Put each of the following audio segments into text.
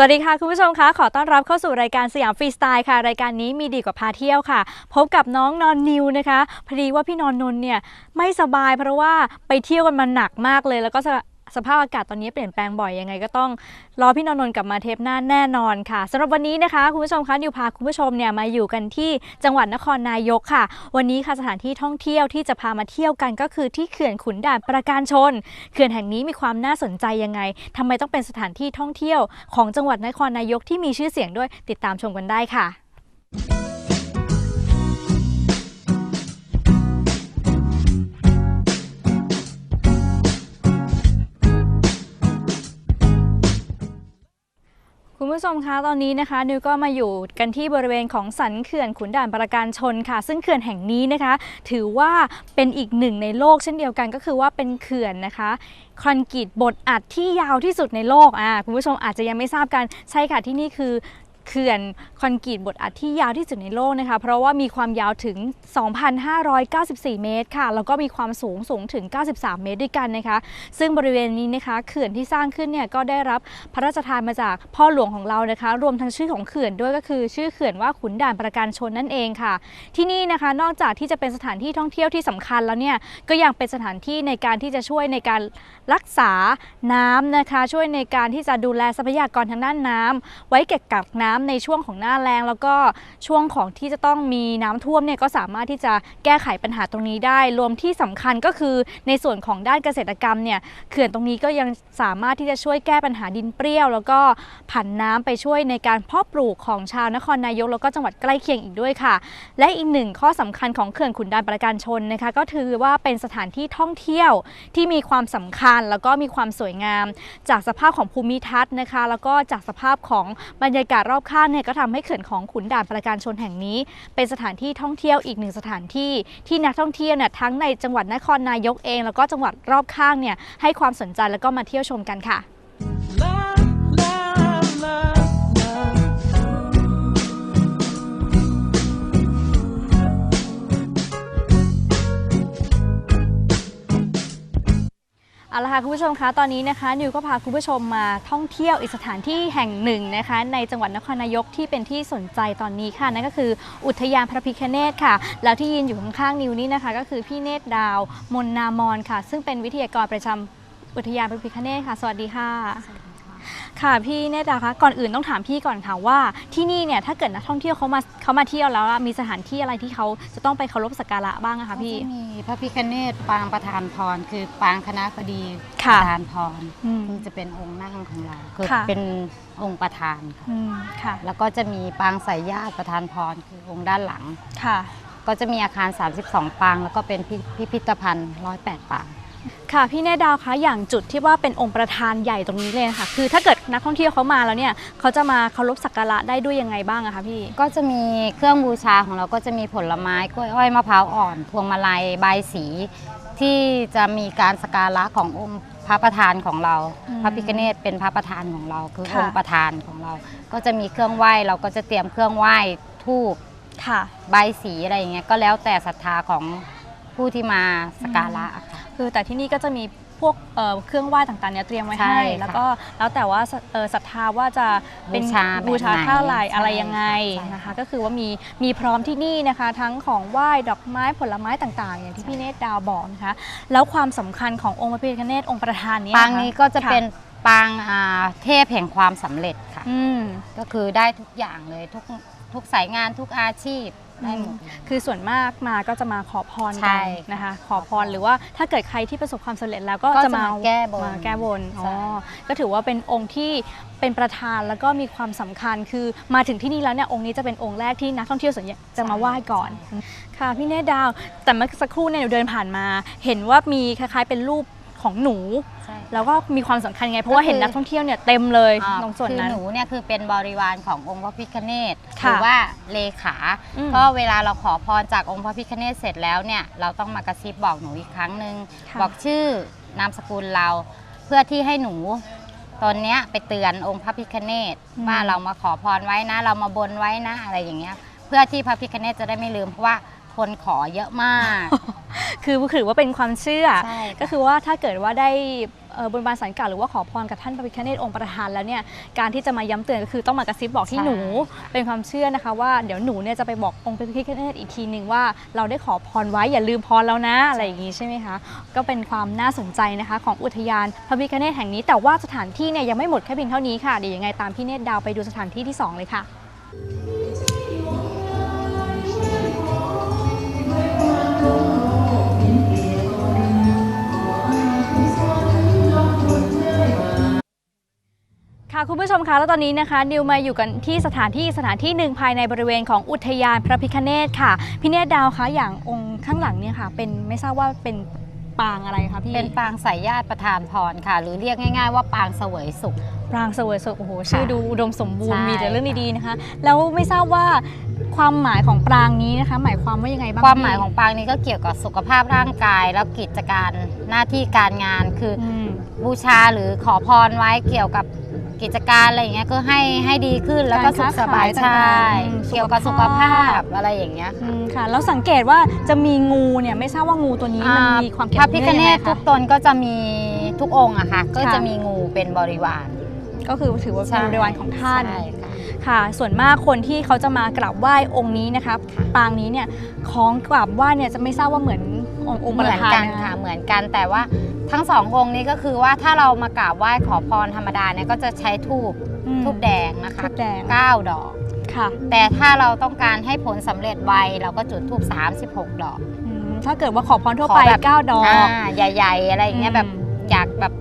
สวัสดีค่ะ คุณผู้ชมคะขอต้อนรับเข้าสู่รายการสยามฟรีสไตล์ค่ะ รายการนี้มีดีกว่าพาเที่ยวค่ะ พบกับน้องนอนนิวนะคะพอดีว่าพี่นอนนนเนี่ยไม่สบายเพราะว่าไปเที่ยวกันมาหนักมากเลย แล้วก็ สภาพอากาศตอนนี้เปลี่ยนแปลงบ่อยยังไงก็ต้องรอพี่นนนนท์กลับมาเทปหน้าแน่นอนค่ะสำหรับวันนี้นะคะคุณผู้ชมคะนิวพาคุณผู้ชมเนี่ยมาอยู่กันที่จังหวัดนครนายกค่ะ วันนี้ค่ะสถานที่ท่องเที่ยวที่จะพามาเที่ยวกันก็คือที่เขื่อนขุนด่านประการชน เขื่อนแห่งนี้มีความน่าสนใจยังไงทำไมต้องเป็นสถานที่ท่องเที่ยว ของจังหวัดนครนายกที่มีชื่อเสียงด้วยติดตามชมกันได้ค่ะ ผู้ชมคะตอนนี้นะคะ นิวก็มาอยู่กันที่บริเวณของสันเขื่อนขุนด่านประการชนค่ะ ซึ่งเขื่อนแห่งนี้นะคะ ถือว่าเป็นอีกหนึ่งในโลกเช่นเดียวกันก็คือว่าเป็นเขื่อนนะคะคอนกรีตบดอัดที่ยาวที่สุดในโลกอ่าคุณผู้ชมอาจจะยังไม่ทราบกันใช่ค่ะที่นี่คือ เขื่อนคอนกรีตบดอัดที่ยาวที่สุดในโลกนะคะ เพราะว่ามีความยาวถึง 2,594 เมตรค่ะ แล้วก็มีความสูงสูงถึง 93 เมตรด้วยกันนะคะ ซึ่งบริเวณนี้นะคะ เขื่อนที่สร้างขึ้นเนี่ยก็ได้รับพระราชทานมาจากพ่อหลวงของเรานะคะ รวมทั้งชื่อของเขื่อนด้วยก็คือ ชื่อเขื่อนว่าขุนด่านประการชนนั่นเองค่ะ ที่นี่นะคะนอกจากที่จะเป็นสถานที่ท่องเที่ยวที่สำคัญแล้วเนี่ยก็ยังเป็นสถานที่ในการที่จะช่วยในการรักษาน้ำนะคะ ช่วยในการที่จะดูแลทรัพยากรทางด้านน้ำไว้เก็บกักน้ำในช่วงของหน้าแล้งแล้วก็ช่วงของที่จะต้องมีน้ำท่วมเนี่ยก็สามารถที่จะแก้ไขปัญหาตรงนี้ได้ รวมที่สำคัญก็คือในส่วนของด้านเกษตรกรรมเนี่ยเขื่อนตรงนี้ก็ยังสามารถที่จะช่วยแก้ปัญหาดินเปรี้ยว แล้วก็ผันน้ำไปช่วยในการเพาะปลูกของชาวนครนายกแล้วก็จังหวัดใกล้เคียงอีกด้วยค่ะ และอีกหนึ่งข้อสำคัญของเขื่อนขุนด่านประการชนนะคะ ก็ถือว่าเป็นสถานที่ท่องเที่ยวที่มีความสำคัญแล้วก็มีความสวยงาม จากสภาพของภูมิทัศน์นะคะ แล้วก็จากสภาพของบรรยากาศรอบข้นเนี่ยก็ทำให้เขื่อนของขุนด่านประการชนแห่งนี้ เป็นสถานที่ท่องเที่ยวอีกหนึ่งสถานที่ที่นักท่องเที่ยวเนี่ยทั้งในจังหวัดนครนายกเอง แล้วก็จังหวัดรอบข้างเนี่ยให้ความสนใจแล้วก็มาเที่ยวชมกันค่ะ เอาละค่ะคุณผู้ชมคะตอนนี้นะคะนิวก็พาคุณผู้ชมมาท่องเที่ยวอีกสถานที่แห่งหนึ่งนะคะ ในจังหวัดนครนายกที่เป็นที่สนใจตอนนี้ค่ะนั่นก็คืออุทยานพระพิคเนตค่ะ แล้วที่ยืนอยู่ข้างๆนิวนี่นะคะ ก็คือพี่เนตรดาว มนนามอนค่ะ ซึ่งเป็นวิทยากรประจำอุทยานพระพิคเนตค่ะ สวัสดีค่ะ ค่ะพี่เนตรดาวคะก่อนอื่นต้องถามพี่ก่อนค่ะว่าที่นี่เนี่ยถ้าเกิดนักท่องเที่ยวเขามาเขามาเที่ยวแล้วอะมีสถานที่อะไรที่เขาจะต้องไปเคารพสักการะบ้างอะคะพี่ ก็จะมีพระพิคเนตปางประธานพร คือปางคณะบดีปค่ะระธานพรอืมนี่จะเป็นองค์นั่งของเราคือค่ะ เป็นองค์ประธานค่ะอืมค่ะแล้วก็จะมีปางสายญาติประธานพรคือองค์ด้านหลัง ค่ะ ก็จะมีอาคาร 32 ปาง แล้วก็เป็นพิพิพิธภัณฑ์ 108 ปาง ค่ะพี่เนตรดาวคะอย่างจุดที่ว่าเป็นองค์ประธานใหญ่ตรงนี้เลยค่ะ คือถ้าเกิดนักท่องเที่ยวเขามาแล้วเนี่ยเขาจะมาเคารพสักการะได้ด้วยยังไงบ้างอะคะพี่ก็จะมีเครื่องบูชาของเราก็จะมีผลไม้กล้วยอ้อยมะพร้าวอ่อน พวงมาลัยใบายสี ที่จะมีการสกการะขององค์พระประธานของเราอืมพระพิฆเนศเป็นพระประธานของเรา คือค่ะองค์ประธานของเรา ก็จะมีเครื่องไหว้เราก็จะเตรียมเครื่องไหว้ทูบค่ะ ใบายสีอะไรอย่างเงี้ยก็แล้วแต่ศรัทธาของผู้ที่มาสกการะค่ะ คือแต่ที่นี่ก็จะมีพวกเอ่อเครื่องไหว้ต่างๆเนี่ยเตรียมไว้ใช่ให้ ค่ะแล้วก็แล้วแต่ว่าเอ่อศรัทธาว่าจะเป็นบูชาแบบบูชาไหนเท่าไหร่ใช่อะไรยังไงใช่นะคะ ก็คือว่ามีมีพร้อมที่นี่นะคะ ทั้งของไหว้ดอกไม้ผลไม้ต่างๆ อย่างที่พี่เนตรดาวบอกนะคะ แล้วความสำคัญขององค์พระพิฆเนศองค์ประธานเนี้ปางนี้ก็จะค่เป็นปางอ่าเทพแห่งความสำเร็จค่ะ อืม ก็คือได้ทุกอย่างเลยทุกทุกสายงานทุกอาชีพ ได้หมดเลยคือส่วนมากมาก็จะมาขอพรใช่กันนะคะ ขอพรหรือว่าถ้าเกิดใครที่ประสบความสำเร็จแล้วก็ก็จะจะมามาแก้บนมาแก้บนอ๋อใช่ ก็ถือว่าเป็นองค์ที่เป็นประธานแล้วก็มีความสำคัญคือมาถึงที่นี่แล้วเนี่ยองค์นี้จะเป็นองค์แรกที่นักท่องเที่ยวส่วนใหญ่จะมาไหว้ก่อน ค่ะพี่เนตรดาว แต่เมื่อสักครู่เนี่ยหนูเดินผ่านมา เห็นว่ามีคล้ายๆเป็นรูป ของหนู ใช่ แล้วก็มีความสำคัญไง เพราะว่าก็คือ เห็นนักท่องเที่ยวเนี่ยเต็มเลยอ่าตรงส่วนคือนั้นหนูเนี่ยคือเป็นบริวารขององค์พระพิฆเนศหค่ะรือว่าเลขาอืมก็เวลาเราขอพรจากองค์พระพิฆเนศเสร็จแล้วเนี่ยเราต้องมากระซิบบอกหนูอีกครั้งหนึ่งค่ะ บอกชื่อนามสกุลเรา เพื่อที่ให้หนูตอนเนี้ยไปเตือนองค์พระพิฆเนศว่าเรามาขอพรไว้นะ เรามาบนไว้นะอะไรอย่างเงี้ย เพื่อที่พระพิฆเนศจะได้ไม่ลืมเพราะว่า คนขอเยอะมาก คือถือว่าเป็นความเชื่อ ใช่ค่ะ ก็คือว่าถ้าเกิดว่าได้เอ่อบนบานสันกล่าวหรือว่าขอพรกับท่านพระพิฆเนศองค์ประธานแล้วเนี่ยการที่จะมาย้ำเตือนก็คือต้องมากระซิบบอกที่ใช่ หนูเป็นความเชื่อนะคะว่าเดี๋ยวหนูเนี่ยจะไปบอกองค์พระพิฆเนศอีกทีหนึ่งว่าเราได้ขอพรไว้อย่าลืมพรแล้วนะอะไรอย่างนี้ใช่ไหมคะก็เป็นความน่าสนใจนะคะ ของอุทยานพระพิฆเนศแห่งนี้ แต่ว่าสถานที่เนี่ยยังไม่หมดแค่เพียงเท่านี้ค่ะเดี๋ยวยังไงตามพี่เนตรดาวไปดูสถานที่ที่สองเลยค่ะค่ คุณผู้ชมคะแล้วตอนนี้นะคะนิวมาอยู่กันที่สถานที่สถานที่หนึ่งภายในบริเวณของอุทยานพระพิฆเนศค่ะพี่เนตรดาวคะอย่างองค์ข้างหลังเนี่ยค่ะ เป็นไม่ทราบว่าเป็นปางอะไรคะพี่เป็นปางสายญาติประธานพรค่ะ หรือเรียกง่ายๆว่าปางเสวยสุข ปรางเสวยสุขโอ้โหชื่อดูอุดมสมบูรณ์ใช่ มีแต่เรื่องดีๆนะคะ แล้วไม่ทราบว่าความหมายของปรางนี้นะคะ หมายความว่ายังไงบ้างความหมายพี่ของปางนี้ก็เกี่ยวกับสุขภาพร่างกายแล้วกิจการหน้าที่การงานคือออืม บูชาหรือขอพรไว้เกี่ยวกับ กิจการอะไรอย่างเงี้ยก็ให้ให้ดีขึ้นแล้วก็การสุค้าขสบายขายใช่ต่างๆอืมเกี่ยวกับสุสุขขภาภาพ พอะไรอย่างเงี้ยอืมค่ะ แล้วสังเกตว่าจะมีงูเนี่ยไม่ทราบว่างูตัวนี้มันมีความเกี่ยวพระพิฆเนศยังไงทุคะกตนก็จะมีทุกองค์อะค่ะ ก็ค่ะจะมีงูเป็นบริวารก็คือถือว่าเป็นบริวารของท่าน ใช่ค่ะ ค่ะ ส่วนมากคนที่เขาจะมากราบไหว้องค์นี้นะคะปางนี้เนี่ยของกราบไหว้เนี่ยจะไม่ทราบว่าเหมือนองค์องค์เหประมือนธานกันนะค่ะคะเหมือนกันแต่ว่า ทั้งสององค์นี้ก็คือว่าถ้าเรามากราบไหว้ขอพรธรรมดาเนี่ยก็จะใช้ทูบอืม ทูบแดงนะคะทูบแดง9ดอก ค่ะแต่ถ้าเราต้องการให้ผลสำเร็จไวเราก็จุดทูบ36 ดอก อืมถ้าเกิดว่าขอพรทั่วไปขอแบบ 9ดอก อ่าใหญ่ ๆ อะไรอย่างเงี้ยอืม แบบอยากแบบ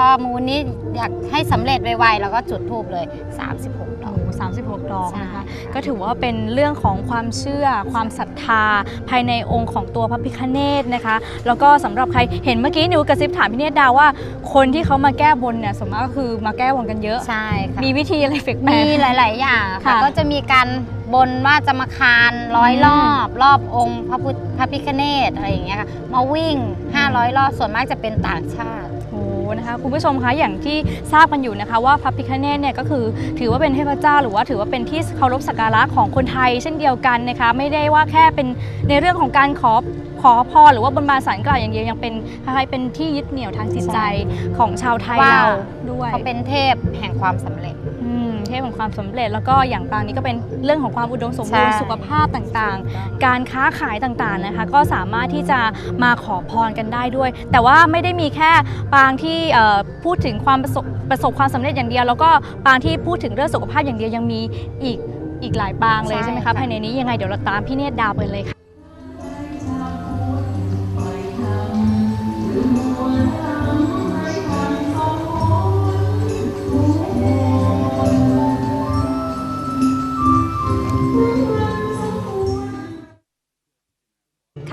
ข้อมูลนี้อยากให้สำเร็จไวๆเราก็จุดทูบเลย 36ดโอ้อกโห36 ดอกใช่นะคะก็ถือว่าเป็นเรื่องของความเชื่อ ความศรัทธา ภายในองค์ของตัวพระพิฆเนศนะคะ แล้วก็สำหรับใครเห็นเมื่อกี้นิวกระซิบถามพี่เนตรดาวว่า คนที่เขามาแก้บนเนี่ยส่วนมากก็คือมาแก้บนกันเยอะ ใช่ค่ะ มีวิธีอะไรแปลกๆ มีหลาย ๆ อย่างค่ะค่ะก็จะมีการบนว่าจะมาคานร้อยอืมรอบรอบองค์พระพุทธพระพิฆเนศอะไรอย่างเงี้ยค่ะมาวิ่ง 500 รอบส่วนมากจะเป็นต่างชาติโอ้โห นะคะคุณผู้ชมคะอย่างที่ทราบกันอยู่นะคะว่าพระพิฆเนศเนี่ยก็คือถือว่าเป็นเทพเจ้า หรือว่าถือว่าเป็นที่เคารพสักการะของคนไทยเช่นเดียวกันนะคะไม่ได้ว่าแค่เป็นในเรื่องของการขอขอพรหรือว่าบนบานสารกล่าวอย่างเดียวยังเป็นคล้ายๆเป็นที่ยึดเหนี่ยวทางจิตใจของชาวไทยว่าเราด้วยเขาเป็นเทพแห่งความสำเร็จอืม เทพของความสำเร็จ แล้วก็อย่างปางนี้ก็เป็นเรื่องของความอุดมสมบูรณ์ใช่สุขภาพต่างๆ การค้าขายต่างๆนะคะ ก็สามารถที่จะมาขอพรกันได้ด้วย แต่ว่าไม่ได้มีแค่ปางที่เอ่อพูดถึงความประสบประสบความสำเร็จอย่างเดียว แล้วก็ปางที่พูดถึงเรื่องสุขภาพอย่างเดียวยังมีอีกอีกหลายปางเลยใช่ใช่ไหมคะค่ะภายในนี้ยังไงเดี๋ยวเราตามพี่เนตรดาวไปเลยค่ะ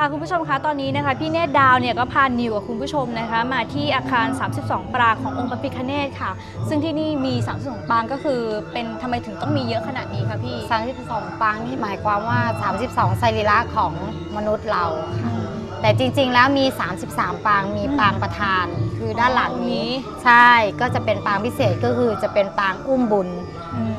ค่ะคุณผู้ชมคะตอนนี้นะคะพี่เนตรดาวเนี่ยก็พานิวกับคุณผู้ชมนะคะมาที่อาคาร 32 ปรางขององค์พระพิฆเนศค่ะ ซึ่งที่นี่มี 32 ปรางก็คือเป็นทำไมถึงต้องมีเยอะขนาดนี้คะพี่ 32ปางนี่หมายความว่า 32สรีระของมนุษย์เราค่ะแต่จริงๆแล้วมี 33 ปางมีอืมปางประธาน คือด้านหลังอ๋อนี้ ใช่ก็จะเป็นปางพิเศษก็คือจะเป็นปางอุ้มบุญ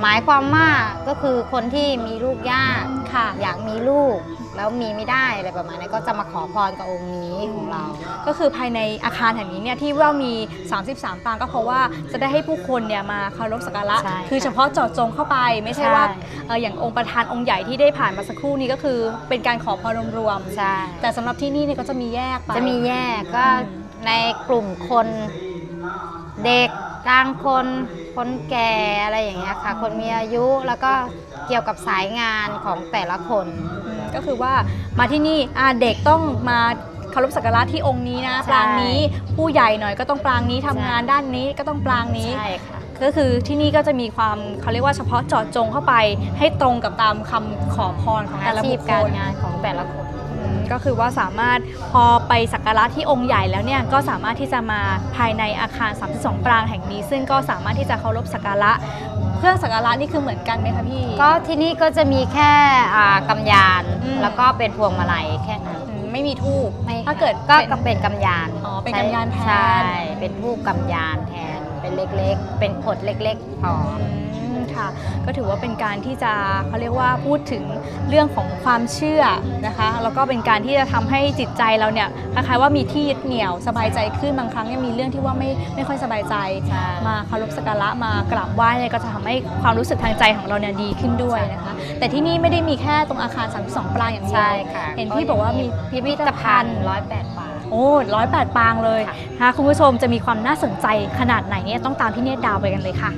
หมายความว่าก็คือคนที่มีลูกยากค่ะ อยากมีลูก แล้วมีไม่ได้อะไรประมาณนี้ก็จะมาขอพรกับองค์นี้ของเรา ก็คือภายในอาคารแห่งนี้เนี่ยที่ว่ามี 33 ปางก็เพราะว่าจะได้ให้ผู้คนเนี่ยมาเคารพสักการะใช่คือค่ะเฉพาะเจาะจงเข้าไปไม่ใช่ใช่ว่าเอ่ออย่างองค์ประธานองค์ใหญ่ที่ได้ผ่านมาสักครู่นี้ก็คือเป็นการขอพรรวมใช่ๆแต่สำหรับที่นี่เนี่ยก็จะมีแยกไป จะมีแยกก็อืมในกลุ่มคนเด็กกลางคน คนแก่อะไรอย่างเงี้ยค่ะ คนมีอายุแล้วก็เกี่ยวกับสายงานของแต่ละคนอืม ก็คือว่ามาที่นี่อ่าเด็กต้องมาเคารพสักการะที่องค์นี้นะใช่ ปรางนี้ผู้ใหญ่หน่อยก็ต้องปรางนี้ทำใช่งานด้านนี้ก็ต้องปรางนี้ ใช่ค่ะ ก็คือที่นี่ก็จะมีความเขาเรียกว่าเฉพาะเจาะจงเข้าไปให้ตรงกับตามคำขอพรของแต่อาละชีบุพคคการลงานของแต่ละคนอืม ก็คือว่าสามารถพอไปสักการะที่องค์ใหญ่แล้วเนี่ยก็สามารถที่จะมาภายในอาคาร 32 ปรางแห่งนี้ ซึ่งก็สามารถที่จะเคารพสักการะเครื่องสักการะนี่คือเหมือนกันไหมคะพี่ ก็ที่นี่ก็จะมีแค่อ่ากำยานอืม แล้วก็เป็นพวงมาลัยแค่นั้นอืมไม่มีทูบไม่ถ้าเกิดก็เป็นก็เป็นกำยานอ๋อเป็นใช้กำยานแทน ใช่เป็นทูบกำยานแทนเป็นเล็กๆ เป็นขดเล็กๆพอ อืม คค่ะ ก็ถือว่าเป็นการที่จะเขาเรียกว่าพูดถึงเรื่องของความเชื่อนะคะ แล้วก็เป็นการที่จะทำให้จิตใจเราเนี่ยคล้ายๆว่ามีที่ยึดเหนี่ยวสบายใจขึ้นบางครั้งเนี่ยมีเรื่องที่ว่าไม่ไม่ค่อยสบายใจใช่มาเคารพสักการะมากราบไหว้เนี่ยก็จะทำให้ความรู้สึกทางใจของเราเนี่ยดีขึ้นด้วยนะคะ แต่ที่นี่ไม่ได้มีแค่ตรงอาคาร32ปรางอย่างเดียวใช่ค่ะเห็นพี่บอกว่ามีพิพิธภัณฑ์ร้อยแปดบาทโอ้ร้อยแปดปางเลยค่ะนะคะคุณผู้ชมจะมีความน่าสนใจขนาดไหนเนี่ยต้องตามพี่เนตรดาวไปกันเลยค่ะ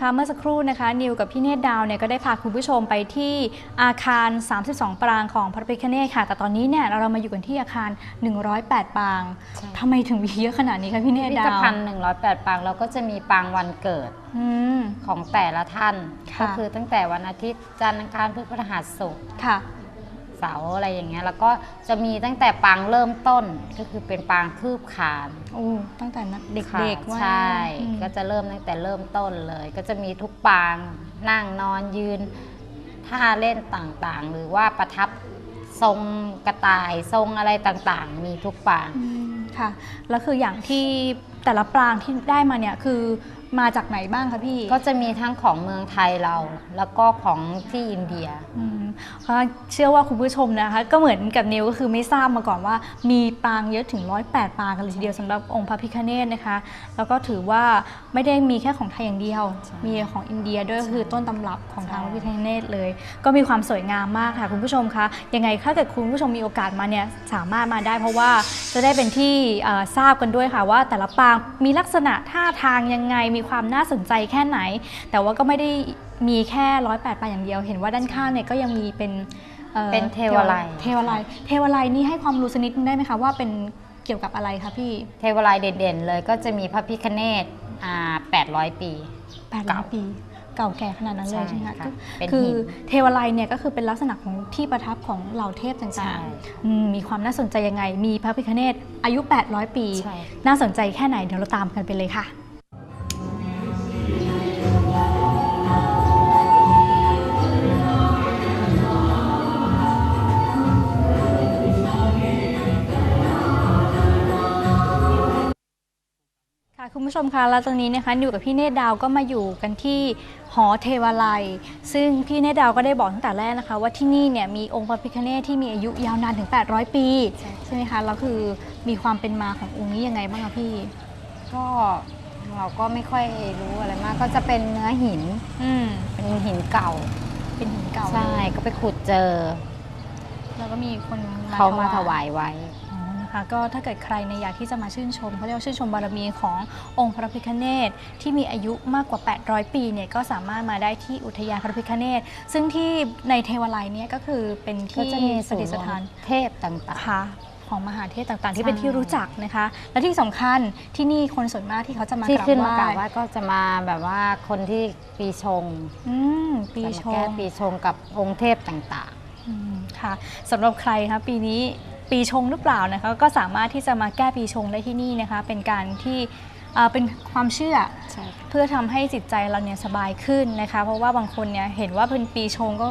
คุณผู้ชมคะเมื่อสักครู่นะคะ นิวกับพี่เนตรดาวเนี่ยก็ได้พาคุณผู้ชมไปที่อาคาร 32 ปรางของพระพิฆเนศค่ะ แต่ตอนนี้เนี่ยเรามาอยู่กันที่อาคาร 108 ปรางใช่ ทำไมถึงมีเยอะขนาดนี้คะพี่เนพิตรพิดาธวภัณฑ์108 ปางเราก็จะมีปางวันเกิดอืม ของแต่ละท่าน ค่ะ ก็คือตั้งแต่วันอาทิตย์จันทร์อังคารพุธพฤหัสศุกร์ค่ะ เสาร์อะไรอย่างเงี้ย แล้วก็จะมีตั้งแต่ปางเริ่มต้นก็คือเป็นปางคืบคานโอ้ตั้งแต่นักเค่ะด็กๆว่าใช่อืมก็จะเริ่มตั้งแต่เริ่มต้นเลย ก็จะมีทุกปางนั่งนอนยืนท่าเล่นต่างๆ หรือว่าประทับทรงกระต่ายทรงอะไรต่างๆ มีทุกปางอืมค่ะแล้วคืออย่างที่แต่ละปรางที่ได้มาเนี่ยคือ มาจากไหนบ้างคะพี่ก็จะมีทั้งของเมืองไทยเรา แล้วก็ของที่อินเดียอืมเพราะเชื่อว่าคุณผู้ชมนะคะ ก็เหมือนกับนิวก็คือไม่ทราบมาก่อนว่า มีปางเยอะถึง 108 ปางกันเลยทีเดียวสำหรับองค์พระพิฆเนศนะคะ แล้วก็ถือว่าไม่ได้มีแค่ของไทยอย่างเดียวใช่มีของอินเดียด้วยก็คือต้นตำรับของทางพระพิฆเนศเลย ก็มีความสวยงามมากค่ะคุณผู้ชมคะยังไงถ้าเกิดคุณผู้ชมมีโอกาสมาเนี่ยสามารถมาได้ เพราะว่าจะได้เป็นที่เอ่อทราบกันด้วยค่ะว่าแต่ละปางมีลักษณะท่าทางยังไงมีความน่าสนใจแค่ไหน แต่ว่าก็ไม่ได้มีแค่ร้อยแปดปางอย่างเดียว เห็นว่าด้านข้างเนี่ยก็ยังมีเป็นอ่อเป็นเทวไลยเทวไลยเทวไลยนี่ให้ความรู้สกนิดนึงได้ไหมคะว่าเป็นเกี่ยวกับอะไรคะพี่เทวไลยเด่นๆ เลยก็จะมีพระพิคเนตอ่า800 ปี แปดร้อยเก่าปีเก่าแก่ขนาดนั้นเลยใช่ใช่ไหมคะค่ะก็เป็นคือหินเทวไลยเนี่ยก็คือเป็นลักษณะของที่ประทับของเหล่าเทพใช่ต่างๆอืมมีความน่าสนใจยังไง มีพระพิฆเนศอายุ 800 ปี ใช่ น่าสนใจแค่ไหนเดี๋ยวเราตามกันไปเลยค่ะ ค่ะคุณผู้ชมคะแล้วตอนนี้นะคะอยู่กับพี่เนตรดาวก็มาอยู่กันที่หอเทวาลัย ซึ่งพี่เนตรดาวก็ได้บอกตั้งแต่แรกนะคะ ว่าที่นี่เนี่ยมีองค์พระพิฆเนศที่มีอายุยาวนานถึง 800 ปีใช่ใช่ไหมคะแล้วคือมีความเป็นมาขององค์นี้ยังไงบ้างคะพี่ ก็เราก็ไม่ค่อยรู้อะไรมาก ก็จะเป็นเนื้อหินอืมเป็นหินเก่า เป็นหินเก่าใช่ก็ไปขุดเจอ แล้วก็มีคนเขามาถวายไว้อ๋อ นะคะ ก็ถ้าเกิดใครในยอยากที่จะมาชื่นชมเขาเรียกว่าชื่นชมบารมีขององค์พระพิฆเนศที่มีอายุมากกว่า 800 ปีเนี่ยก็สามารถมาได้ที่อุทยานพระพิฆเนศซึ่งที่ในเทวาลัยเนี่ยก็คือเป็นก็ที่จะมีประดิษฐานเทพต่างค่ะของมหาเทพต่างๆ ที่ใช่เป็นที่รู้จักนะคะ และที่สำคัญที่นี่คนส่วนมากที่เขาจะมาๆที่กราบขึ้นไหมากราบไหว้ว้ก็จะมาแบบว่าคนที่ปีชงอืมปีชจะมาแก้งปีชงกับองค์เทพต่างอืมค่ะสำหรับใครคะปีนี้ ปีชงหรือเปล่านะคะก็สามารถที่จะมาแก้ปีชงได้ที่นี่นะคะ เป็นการที่เอ่อเป็นความเชื่อๆใช่เพื่อทำให้จิตใจเราเนี่ยสบายขึ้นนะคะ เพราะว่าบางคนเนี่ยเห็นว่าเป็นปีชงก็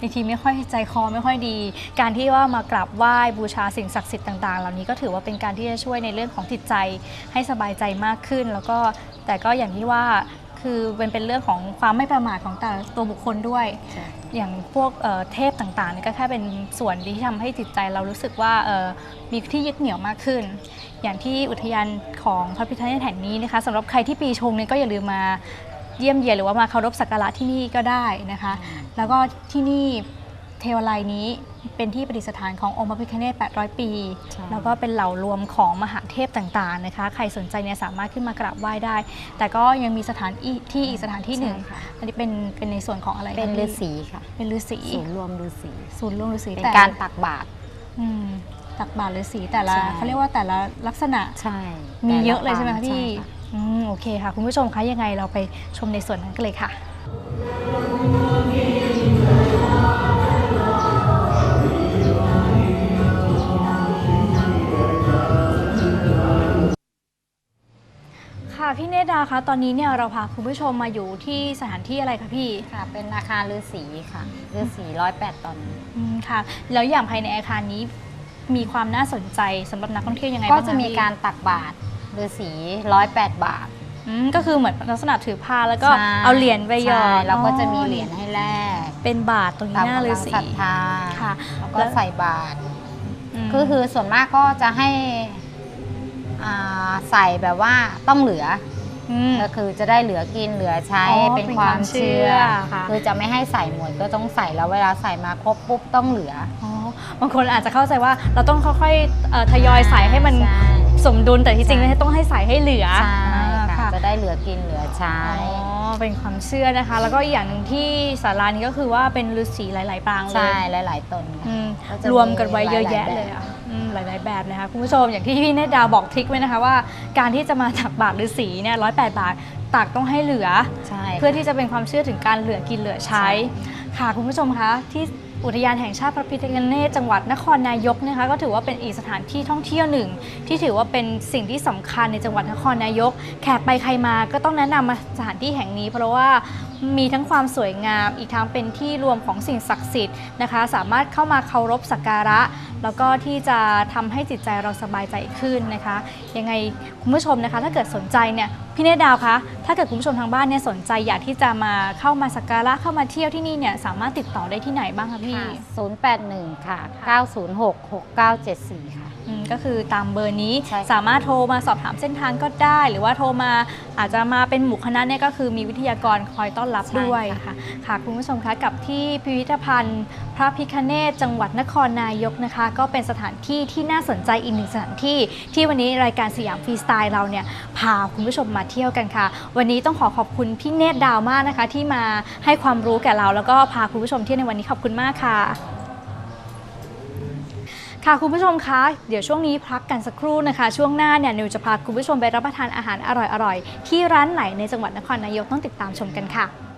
บางทีไม่ค่อยใจคอไม่ค่อยดี การที่ว่ามากราบไหว้บูชาสิ่งศักดิ์สิทธิ์ต่างๆ เหล่านี้ก็ถือว่าเป็นการที่จะช่วยในเรื่องของจิตใจให้สบายใจมากขึ้น แล้วก็แต่ก็อย่างที่ว่าคือเป็นเป็นเรื่องของความไม่ประมาทของแต่ละตัวบุคคลด้วย ใช่ อย่างพวกเเทพต่างๆเนี่ยก็แค่เป็นส่วนที่ทำให้จิตใจเรารู้สึกว่ามีที่ยึดเหนี่ยวมากขึ้น อย่างที่อุทยานของพระพิฆเนศแห่งนี้นะคะสำหรับใครที่ปีชงเนี่ยก็อย่าลืมมาเยี่ยมเยียนหรือว่ามาเคารพสักการะที่นี่ก็ได้นะคะ แล้วก็ที่นี่ เทวาลัยนี้เป็นที่ประดิษฐานขององค์พระพิฆเนศ800 ปี ใช่ แล้วก็เป็นเหล่ารวมของมหาเทพต่างๆนะคะ ใครสนใจเนี่ยสามารถขึ้นมากราบไหว้ได้ แต่ก็ยังมีสถานอีที่อีกสถานที่หนึ่งใช่ค่ะ อันนี้เป็นเป็นในส่วนของอะไรคะเป็นฤาพี่ษีค่ะ เป็นฤาษีศูนย์รวมฤาษีศูนย์รวมฤาษีเป็นแต่การตักบาตร อืมตักบาตรฤาษีแต่ละใช่ เขาเรียกว่าแต่ละลักษณะ ใช่มีเยอะแต่เลยใช่ไหมคะพี่ใช่อืมโอเคค่ะ คุณผู้ชมคะยังไงเราไปชมในส่วนนั้นกันเลยค่ะ คะตอนนี้เนี่ยเราพาคุณผู้ชมมาอยู่ที่สถานที่อะไรคะพี่ค่ะ เป็นอาคารฤาษีค่ะฤาษีร้อยแปดตนอืมค่ะ แล้วอย่างภายในอาคารนี้มีความน่าสนใจสำหรับนักท่องเที่ยวยังไงก็บ้างคจะมีพี่การตักบาตรฤาษีร้อยแปดบาท อืมก็คือเหมือนลักษณะถือผ้าแล้วก็ใช่ เอาเหรียญไปหยอใช่ดเราก็จะมีเหรียญให้แลกเป็นบาทตรงนี้ตามหน้าฤากำลังษีศรัทธาค่ะ แล้วแล้ก็วใส่บาตร มก็คือส่วนมากก็จะให้อ่าใส่แบบว่าต้องเหลือ ม ก็คือจะได้เหลือกินเหลือใช้อ๋อเป็นความเชื่อ เป็นความเชื่อค่ะ คือจะไม่ให้ใส่หมดก็ต้องใส่แล้วเวลาใส่มาครบปุ๊บต้องเหลือ อ๋อบางคนอาจจะเข้าใจว่าเราต้องค่อยๆเอ่อทยอยใส่ให้มันใช่สมดุลแต่ที่จริงใช่ แล้วต้องให้ใส่ให้เหลือใช่อ่าค่ะ ค่ะจะได้เหลือกินเหลือใช้ อ๋อ เป็นความเชื่อนะคะ แล้วก็อีกอย่างหนึ่งที่ศาลานี้ก็คือว่าเป็นฤาษีหลาย ๆ ปางเลใช่ยหลาย ๆตนค่ะอืมก็จะรวมกันไว้เยอะหลายๆแยะแบบเลยอะอืม หลาย ๆ แบบนะคะคุณผู้ชมอย่างที่พี่เนตรดาวบอกทริคไว้นะคะว่า การที่จะมาตักบาตรฤาษีเนี่ยร้อยแปดบาทตักต้องให้เหลือ ใช่ เพื่อที่จะเป็นความเชื่อถึงการเหลือกินเหลือใช้ใช่ค่ะคุณผู้ชมคะที่ อุทยานแห่งชาติพระพิฆเนศจังหวัดนครนายกนะคะก็ถือว่าเป็นอีกสถานที่ท่องเที่ยวหนึ่ง ที่ถือว่าเป็นสิ่งที่สำคัญในจังหวัดนครนายก แขกไปใครมาก็ต้องแนะนำมาสถานที่แห่งนี้ เพราะว่ามีทั้งความสวยงาม อีกทั้งเป็นที่รวมของสิ่งศักดิ์สิทธิ์นะคะ สามารถเข้ามาเคารพสักการะ แล้วก็ที่จะทำให้จิตใจเราสบายใจขึ้นนะคะ ยังไงคุณผู้ชมนะคะ ถ้าเกิดสนใจเนี่ยพี่เนตรดาวคะ ถ้าเกิดคุณผู้ชมทางบ้านเนี่ยสนใจอยากที่จะมาเข้ามาสักการะเข้ามาเที่ยวที่นี่เนี่ยสามารถติดต่อได้ที่ไหนบ้างคะพี่ 081 ค่ะ 906 6974 ค่ะ อืมก็คือตามเบอร์นี้ใช่ค่ะ สามารถโทรมาสอบถามเส้นทางก็ได้ หรือว่าโทรมาอาจจะมาเป็นหมู่คณะเนี่ยก็คือมีวิทยากรคอยต้อนรับด้วยค่ะค่ะคุณผู้ชมคะกับที่พิพิธภัณฑ์ พระพิคเนศจังหวัดนครนายกนะคะ ก็เป็นสถานที่ที่น่าสนใจอีกหนึ่งสถานที่ ที่วันนี้รายการสยามฟรีสไตล์เราเนี่ยพาคุณผู้ชมมาเที่ยวกันค่ะ วันนี้ต้องขอขอบคุณพี่เนตรดาวมากนะคะ ที่มาให้ความรู้แก่เรา แล้วก็พาคุณผู้ชมเที่ยวในวันนี้ขอบคุณมากค่ะ ค่ะคุณผู้ชมคะเดี๋ยวช่วงนี้พักกันสักครู่นะคะ ช่วงหน้าเนี่ยนิวจะพาคุณผู้ชมไปรับประทานอาหารอร่อยๆ ที่ร้านไหนในจังหวัดนครนายกต้องติดตามชมกันค่ะ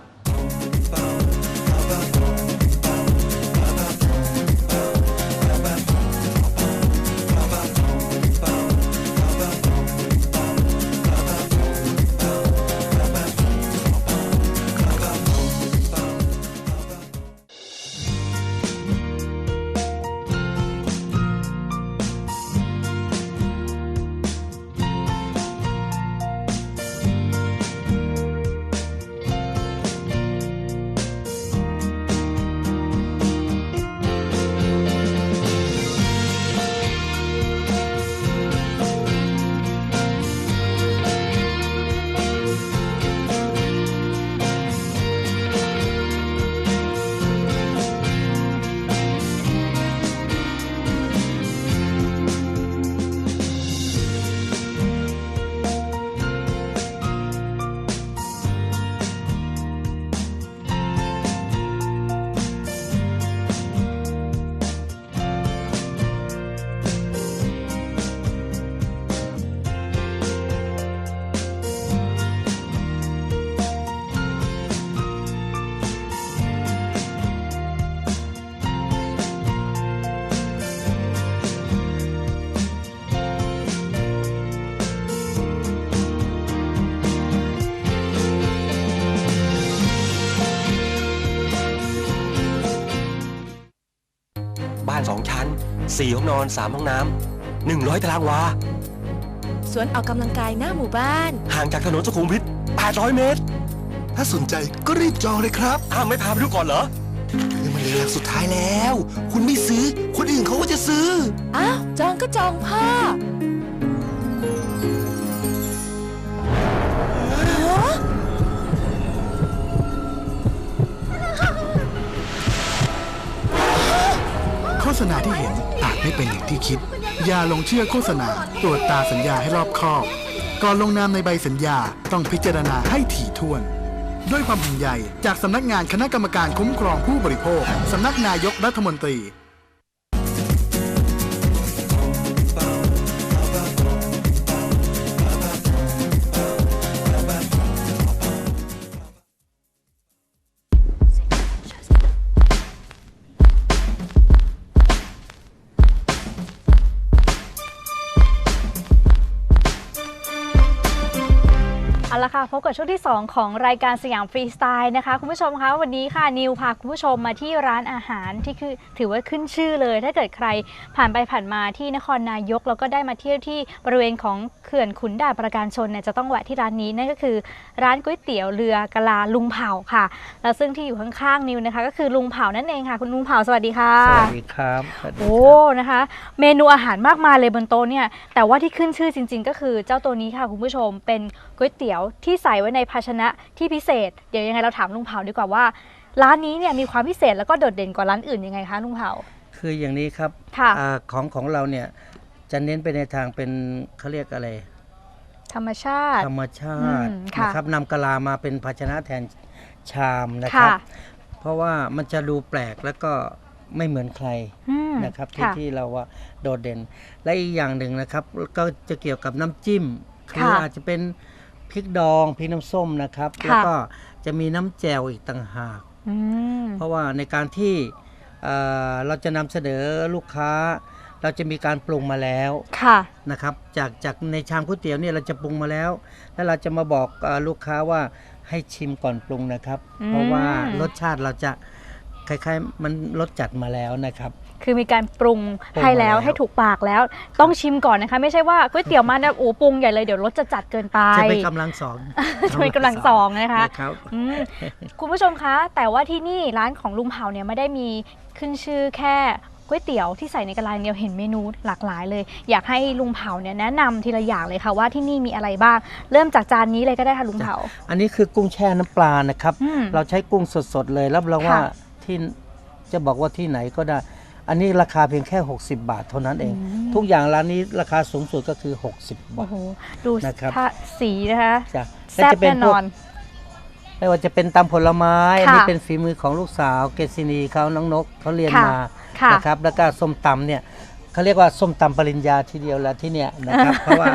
4ห้องนอน 3 ห้องน้ำ100 ตารางวา สวนออกกำลังกายหน้าหมู่บ้าน ห่างจากถนนสุขุมวิท800 เมตร ถ้าสนใจก็รีบจองเลยครับอ้าวไม่พาไปดูก่อนเหรอนี่มันเหลือสุดท้ายแล้ว คุณไม่ซื้อ คนอื่นเขาก็จะซื้อ อ้าว จองก็จองพ่อฮะโฆษณาที่เห็นอาจไม่ เป็นอย่างที่คิด อย่าหลงเชื่อโฆษณา ตรวจตาสัญญาให้รอบคอบ ก่อนลงนามในใบสัญญาต้องพิจารณาให้ถี่ถ้วน ด้วยความห่วงใยจากสำนักงานคณะกรรมการคุ้มครองผู้บริโภค สำนักนายกรัฐมนตรี พบกับช่วงที่ 2 ของรายการสยามฟรีสไตล์นะคะ คุณผู้ชมคะวันนี้ค่ะนิวพาคุณผู้ชมมาที่ร้านอาหารที่คือถือว่าขึ้นชื่อเลย ถ้าเกิดใครผ่านไปผ่านมาที่นครนายก แล้วก็ได้มาเที่ยวที่บริเวณของเขื่อนขุนด่านประการชนเนี่ยจะต้องแวะที่ร้านนี้นั่นก็คือร้านก๋วยเตี๋ยวเรือกะลาลุงเผาค่ะ แล้วซึ่งที่อยู่ข้างๆนิวนะคะ ก็คือลุงเผานั่นเองค่ะคุณลุงเผาสวัสดีค่ะสวัสดีครับสวัสดีโอ้ครับนะคะ เมนูอาหารมากมายเลยบนโต๊ะเนี่ยแต่ว่าที่ขึ้นชื่อจริง ๆ ก็คือเจ้าตัวนี้ค่ะคุณผู้ชมเป็นก๋วยเตี๋ยวที่ใส่ไว้ในภาชนะที่พิเศษ เดี๋ยวยังไงเราถามลุงเผาดีกว่าว่า ร้านนี้เนี่ยมีความพิเศษแล้วก็โดดเด่นกว่าร้านอื่นยังไงคะลุงเผา คืออย่างนี้ครับค่ะ อาของของเราเนี่ยจะเน้นไปในทางเป็นเขาเรียกอะไร ธรรมชาติ ธรรมชาติอืมค่ะนะครับนำกะลามาเป็นภาชนะแทนชามนะครับ ค่ะ เพราะว่ามันจะดูแปลกแล้วก็ไม่เหมือนใคร อืมนะครับที่ค่ะที่เราว่าโดดเด่น และอีกอย่างหนึ่งนะครับ ก็จะเกี่ยวกับน้ำจิ้ม คือค่ะอาจจะเป็น พริกดองพริกน้ำส้มนะครับ ค่ะ แล้วก็จะมีน้ำแจ่วอีกต่างหาก อืม เพราะว่าในการที่เอ่อเราจะนำเสนอลูกค้า เราจะมีการปรุงมาแล้วค่ะ นะครับ จากจากในชามก๋วยเตี๋ยวเนี่ยเราจะปรุงมาแล้ว แล้วเราจะมาบอกเออลูกค้าว่าให้ชิมก่อนปรุงนะครับ อืม เพราะว่ารสชาติเราจะคล้ายๆมันรสจัดมาแล้วนะครับ คือมีการปรุงปรุงให้แล้วมาแล้วให้ถูกปากแล้ว ต้องชิมก่อนนะคะ ไม่ใช่ว่าก๋วยเตี๋ยวมาเนี่ยโอ้ปรุงใหญ่เลยเดี๋ยวรสจะจัดเกินไปจะเป็นกำลังสองจะเป็นกำลังสองนะคะนะครับอืมคุณผู้ชมคะ แต่ว่าที่นี่ร้านของลุงเผาเนี่ยไม่ได้มีขึ้นชื่อแค่ก๋วยเตี๋ยวที่ใส่ในกระลาเดียวเห็นเมนูหลากหลายเลย อยากให้ลุงเผาเนี่ยแนะนำทีละอย่างเลยค่ะว่าที่นี่มีอะไรบ้าง เริ่มจากจานนี้เลยก็ได้ค่ะลุงเผา อันนี้คือกุ้งแช่น้ำปลานะครับอืมเราใช้กุ้งสดๆเลยรับรองว่าค่ะที่จะบอกว่าที่ไหนก็ได้ อันนี้ราคาเพียงแค่ 60 บาทเท่านั้นเองอืมทุกอย่างร้านนี้ราคาสูงสุดก็คือ 60 บาโอ้ทโหดูนะครับถ้าสีนะคะจ้ะแซ่บจะเป็แน่นพวกอน ไม่ว่าจะเป็นตำผลไม้ค่ะอันนี้เป็นฝีมือของลูกสาวเกษินีเขาน้องนกเขาเรียนค่ะมาค่ะนะครับแล้วก็ส้มตำเนี่ยเขาเรียกว่าส้มตำปริญญาทีเดียวแล้วที่เนี่ยนะครับ เพราะว่า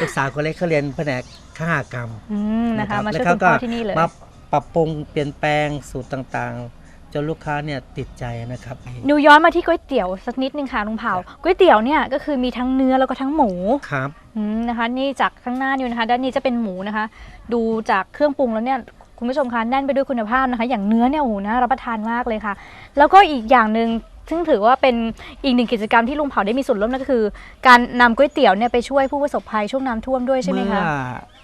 ลูกสาวคนเล็กเขาเรียนแผนกขหกรรมอืมนะคะรับมาแล้วช่วยเขาคุณพ่อที่นี่เลยมาปรับปรุงเปลี่ยนแปลงสูตรต่างๆจ นลูกค้าเนี่ยติดใจนะครับนิวย้อนมาที่ก๋วยเตี๋ยวสักนิดนึงค่ะลุงเผาก๋วยเตี๋ยวเนี่ยก็คือมีทั้งเนื้อแล้วก็ทั้งหมูครับอืมนะคะ นี่จากข้างหน้านิวนะคะด้านนี้จะเป็นหมูนะคะ ดูจากเครื่องปรุงแล้วเนี่ยคุณผู้ชมคะแน่นไปด้วยคุณภาพนะคะ อย่างเนื้อเนี่ยโอ้โหน่ารับประทานมากเลยค่ะ แล้วก็อีกอย่างหนึ่งซึ่งถือว่าเป็นอีกหนึ่งกิจกรรมที่ลุงเผาได้มีส่วนร่วมนั่นก็คือ การนำก๋วยเตี๋ยวเนี่ยไปช่วยผู้ประสบภัยช่วงน้ำท่วมด้วยใช่ไหมเมื่อคะ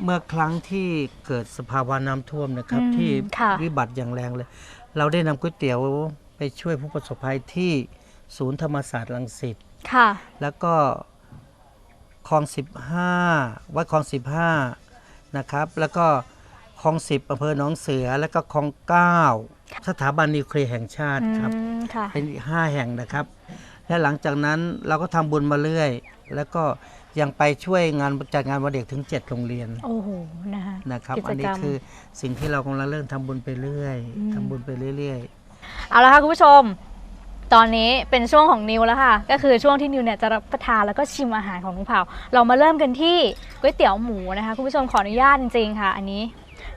เมื่อครั้งที่เกิดสภาวะน้ำท่วมนะครับอืมที่ค่ะวิบัติอย่างแรงเลย เราได้นำก๋วยเตี๋ยวไปช่วยผู้ประสบภัยที่ศูนย์ธรรมศาสตร์รังสิตค่ะ แล้วก็คลอง 15 วัดคลอง 15 นะครับ แล้วก็คลอง 10อำเภอหนองเสือ แล้วก็คลอง 9 สถาบันนิวเคลียร์แห่งชาติอืครับมค่ะ เป็นอีกห้าแห่งนะครับ และหลังจากนั้นเราก็ทำบุญมาเรื่อย แล้วก็ ยังไปช่วยงานจัดงานวันเด็กถึง 7 โรงเรียนโอ้โหนะคะนะครับกิจกรรมอันนี้คือสิ่งที่เรากำลังเริ่มทำบุญไปเรื่อยอืมทำบุญไปเรื่อยเอาละค่ะคุณผู้ชมตอนนี้เป็นช่วงของนิวแล้วค่ะ ก็คือช่วงที่นิวเนี่ยจะรับประทานแล้วก็ชิมอาหารของลุงเผา เรามาเริ่มกันที่ก๋วยเตี๋ยวหมูนะคะคุณผู้ชมขออนุญาตจริงๆค่ะ อันนี้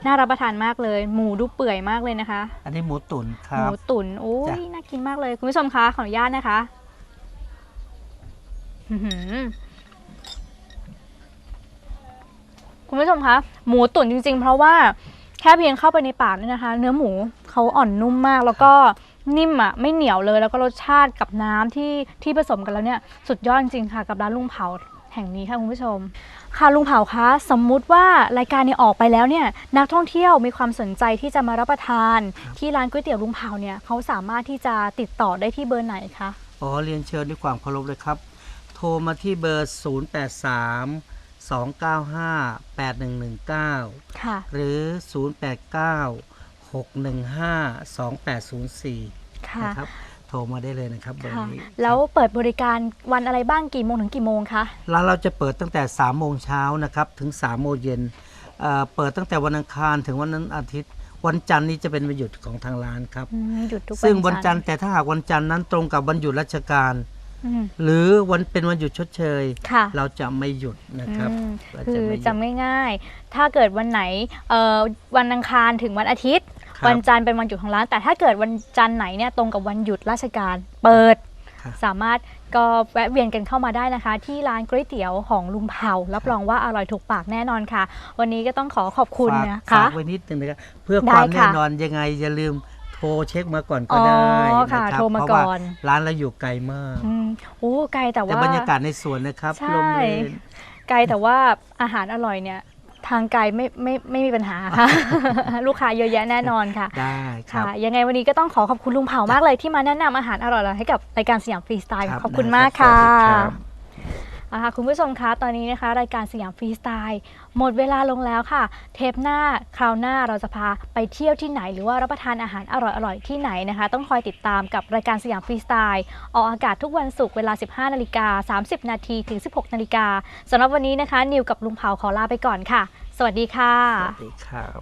น่ารับประทานมากเลย หมูดูเปื่อยมากเลยนะคะๆอันนี้หมูตุ๋นคหรัมูบตุ๋นโอ้จ้ะยน่ากินมากเลยคุณผู้ชมคะขออนุญาตนะคะ คุณผู้ชมคะหมูตุ๋นจริง ๆ เพราะว่าแค่เพียงเข้าไปในปากเนี่ยนะคะ เนื้อหมูเขาอ่อนนุ่มมาก แล้วก็นิ่มอะไม่เหนียวเลยแล้วก็รสชาติกับน้ำที่ที่ผสมกันแล้วเนี่ยสุดยอดจริงๆค่ะกับร้านลุงเผาแห่งนี้ค่ะคุณผู้ชม ค่ะลุงเผาคะสมมุติว่ารายการเนี่ยออกไปแล้วเนี่ยนักท่องเที่ยวมีความสนใจที่จะมารับประทาน ที่ร้านก๋วยเตี๋ยวลุงเผาเนี่ยเขาสามารถที่จะติดต่อได้ที่เบอร์ไหนคะขอเรียนเชิญด้วยความเคารพเลยครับ โทรมาที่เบอร์ 083 295 8119ค่ะหรือ 089 615 2804ค่ะนะครับโทรมาได้เลยนะครับเบอร์ค่ะนี้แล้วเปิดบริการวันอะไรบ้างกี่โมงถึงกี่โมงคะร้านเราจะเปิดตั้งแต่ 3 โมงเช้านะครับถึง 3 โมงเย็นเอ่อเปิดตั้งแต่วันอังคารถึงวันนั้นอาทิตย์ วันจันทร์นี้จะเป็นวันหยุดของทางร้านครับอืมหยุดทุกซึ่งวันจันทร์แต่ถ้าหากวันจันทร์นั้นตรงกับวันหยุดราชการอืม หรือวันเป็นวันหยุดชดเชย ค่ะ เราจะไม่หยุดนะครับอืมเราคือไม่หยุด จำง่ายๆ ถ้าเกิดวันไหนเอ่อวันอังคารถึงวันอาทิตย์ ครับวันจันทร์เป็นวันหยุดของร้าน แต่ถ้าเกิดวันจันทร์ไหนเนี่ยตรงกับวันหยุดราชการเปิดคค่ะสามารถก็แวะเวียนกันเข้ามาได้นะคะ ที่ร้านก๋วยเตี๋ยวของลุงเผารับรองว่าอร่อยถูกปากแน่นอนค่ะ วันนี้ก็ต้องขอขอบคุณฝากนะฝาคะ กไว้นิดนึงนะครับเพื่อได้ความค่ะ แน่นอนยังไงอย่าลืม โทรเช็คมาก่อนก็อ๋อได้ค่ะนะครับโทรมาเพราะก่ว่าอนร้านเราอยู่ไกลมาก อืมโอ้ไกลแต่แต่ว่า บรรยากาศในสวนนะครับใช่ ลมเย็นไกลแต่ว่าอาหารอร่อยเนี่ยทางไกลไม่ไม่ไม่มีปัญหาค่ะ ลูกค้าเยอะแยะแน่นอนค่ะ ได้ครับ ค่ะ ยังไงวันนี้ก็ต้องขอขอบคุณลุงเผามากเลยที่มาแนะนำอาหารอร่อยๆให้กับรายการสยามฟรีสไตล์ครับขอบคุณได้มากครัค่ะบสวัสดีครับ เอาค่ะคุณผู้ชมคะตอนนี้นะคะ รายการสยามฟรีสไตล์ หมดเวลาลงแล้วค่ะ เทปหน้าคราวหน้าเราจะพาไปเที่ยวที่ไหน หรือว่ารับประทานอาหารอร่อยๆ ที่ไหนนะคะ ต้องคอยติดตามกับรายการสยามฟรีสไตล์ ออกอากาศทุกวันศุกร์เวลา 15นาฬิกา30 นาทีถึง 16นาฬิกาสำหรับวันนี้นะคะ นิวกับลุงเผาขอลาไปก่อนค่ะ สวัสดีค่ะ สวัสดีครับ